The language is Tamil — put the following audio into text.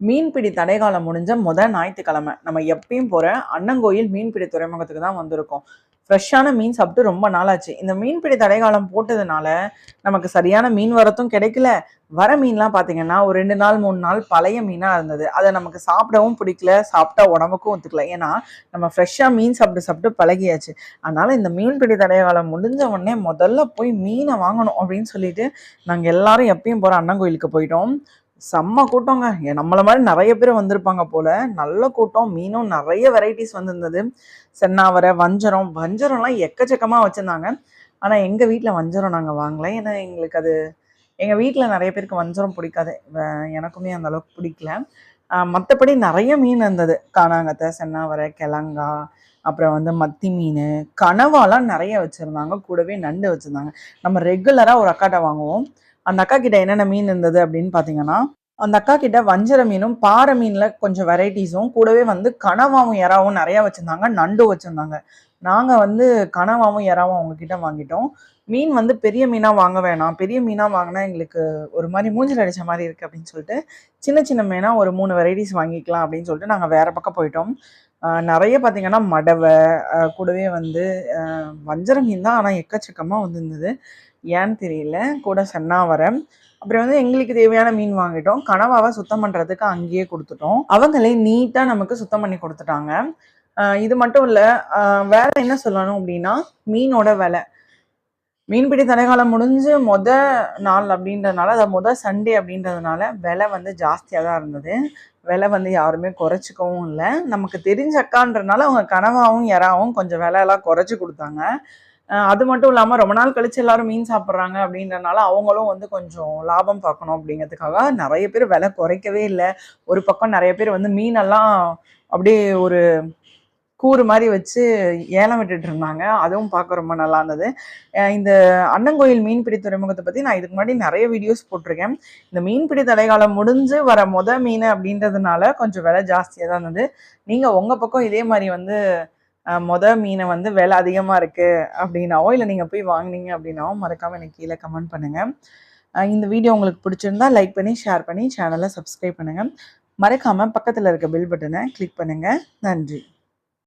மீன்பிடி தடைகாலம் முடிஞ்ச முதல் ஞாயிற்றுக்கிழமை. நம்ம எப்பயும் போகிற அண்ணங்கோயில் மீன்பிடி துறைமுகத்துக்கு தான் வந்திருக்கோம். ஃப்ரெஷ்ஷான மீன் சாப்பிட்டு ரொம்ப நாளாச்சு. இந்த மீன்பிடி தடைகாலம் போட்டதுனால நமக்கு சரியான மீன் வரத்தும் கிடைக்கல. வர மீன்லாம் பார்த்தீங்கன்னா ஒரு ரெண்டு நாள் மூணு நாள் பழைய மீனாக இருந்தது. அதை நமக்கு சாப்பிடவும் பிடிக்கல சாப்பிட்டா உடம்புக்கும் ஒத்துக்கல. ஏன்னா நம்ம ஃப்ரெஷ்ஷாக மீன் சாப்பிட்டு சாப்பிட்டு பழகியாச்சு. அதனால் இந்த மீன்பிடி தடைகாலம் முடிஞ்ச உடனே முதல்ல போய் மீனை வாங்கணும் அப்படின்னு சொல்லிட்டு நாங்கள் எல்லாரும் எப்பயும் போகிற அண்ணன் கோயிலுக்கு போயிட்டோம். செம்ம கூட்டங்க. ஏ, நம்மள மாதிரி நிறைய பேர் வந்திருப்பாங்க போல. நல்ல கூட்டம் மீனும் நிறைய வெரைட்டிஸ் வந்திருந்தது. சென்னாவரை வஞ்சரம் வஞ்சரம்லாம் எக்கச்சக்கமாக வச்சுருந்தாங்க. ஆனால் எங்கள் வீட்டில் வஞ்சரம் நாங்கள் வாங்கலை. ஏன்னா எங்களுக்கு அது எங்கள் வீட்டில் நிறைய பேருக்கு வஞ்சரம் பிடிக்காது. எனக்குமே அந்த அளவுக்கு பிடிக்கல. மற்றபடி நிறைய மீன் இருந்தது. காணாங்கத்தை சென்னாவரை கிழங்கா அப்புறம் வந்து மத்தி மீன் கனவாலாம் நிறைய வச்சுருந்தாங்க. கூடவே நண்டு வச்சுருந்தாங்க. நம்ம ரெகுலராக ஒரு அக்காட்டை வாங்குவோம். அந்த அக்கா கிட்ட என்னென்ன மீன் இருந்தது அப்படின்னு பார்த்தீங்கன்னா அந்த அக்கா கிட்ட வஞ்சர மீனும் பாறை மீனில் கொஞ்சம் வெரைட்டிஸும் கூடவே வந்து கனவாவும் எறாவும் நிறையா வச்சுருந்தாங்க நண்டும் வச்சுருந்தாங்க. நாங்கள் வந்து கனவாவும் எறாவும் அவங்கக்கிட்ட வாங்கிட்டோம். மீன் வந்து பெரிய மீனாக வாங்க வேணாம். பெரிய மீனாக வாங்கினா எங்களுக்கு ஒரு மாதிரி மூஞ்சில் அடிச்ச மாதிரி இருக்குது அப்படின்னு சொல்லிட்டு சின்ன சின்ன மீனாக ஒரு மூணு வெரைட்டிஸ் வாங்கிக்கலாம் அப்படின்னு சொல்லிட்டு நாங்கள் வேறு பக்கம் போயிட்டோம். நிறைய பார்த்திங்கன்னா மடவை கூடவே வந்து வஞ்சர மீன் தான் ஆனால் எக்கச்சக்கமாக வந்துருந்தது. ஏன்னு தெரியல. கூட சென்னாவரை அப்புறம் வந்து எங்களுக்கு தேவையான மீன் வாங்கிட்டோம். கனவாவை சுத்தம் பண்ணுறதுக்கு அங்கேயே கொடுத்துட்டோம். அவங்களே நீட்டாக நமக்கு சுத்தம் பண்ணி கொடுத்துட்டாங்க. இது மட்டும் இல்லை வேலை என்ன சொல்லணும் அப்படின்னா மீனோட விலை. மீன்பிடி தடைக்காலம் முடிஞ்சு மொத நாள் அப்படின்றதுனால அதை மொத சண்டே அப்படின்றதுனால விலை வந்து ஜாஸ்தியாக தான் இருந்தது. விலை வந்து யாருமே குறைச்சிக்கவும் இல்லை. நமக்கு தெரிஞ்ச அக்கான்றனால அவங்க கனவாகவும் இறாவும் கொஞ்சம் விலையெல்லாம் குறைச்சி கொடுத்தாங்க. அது மட்டும் இல்லாமல் ரொம்ப நாள் கழிச்சு எல்லாரும் மீன் சாப்பிட்றாங்க அப்படின்றனால அவங்களும் வந்து கொஞ்சம் லாபம் பார்க்கணும் அப்படிங்கிறதுக்காக நிறைய பேர் விலை குறைக்கவே இல்லை. ஒரு பக்கம் நிறைய பேர் வந்து மீனெல்லாம் அப்படியே ஒரு கூறு மாதிரி வச்சு ஏலம் விட்டுட்டு இருந்தாங்க. அதுவும் பார்க்க ரொம்ப நல்லா இருந்தது. இந்த அண்ணங்கோயில் மீன்பிடி துறைமுகத்தை பற்றி நான் இதுக்கு முன்னாடி நிறைய வீடியோஸ் போட்டிருக்கேன். இந்த மீன்பிடி தலைகாலம் முடிஞ்சு வர மொத மீன் அப்படின்றதுனால கொஞ்சம் விலை ஜாஸ்தியாக தான் இருந்தது. நீங்கள் உங்கள் பக்கம் இதே மாதிரி வந்து மொத மீனை வந்து விலை அதிகமாக இருக்குது அப்படின்னாவோ இல்லை நீங்கள் போய் வாங்குனீங்க அப்படின்னாவோ மறக்காமல் எனக்கு கீழே கமெண்ட் பண்ணுங்கள் இந்த வீடியோ உங்களுக்கு பிடிச்சிருந்தா லைக் பண்ணி ஷேர் பண்ணி சேனலை சப்ஸ்கிரைப் பண்ணுங்கள் மறக்காமல் பக்கத்தில் இருக்க பெல் பட்டனை கிளிக் பண்ணுங்கள் நன்றி.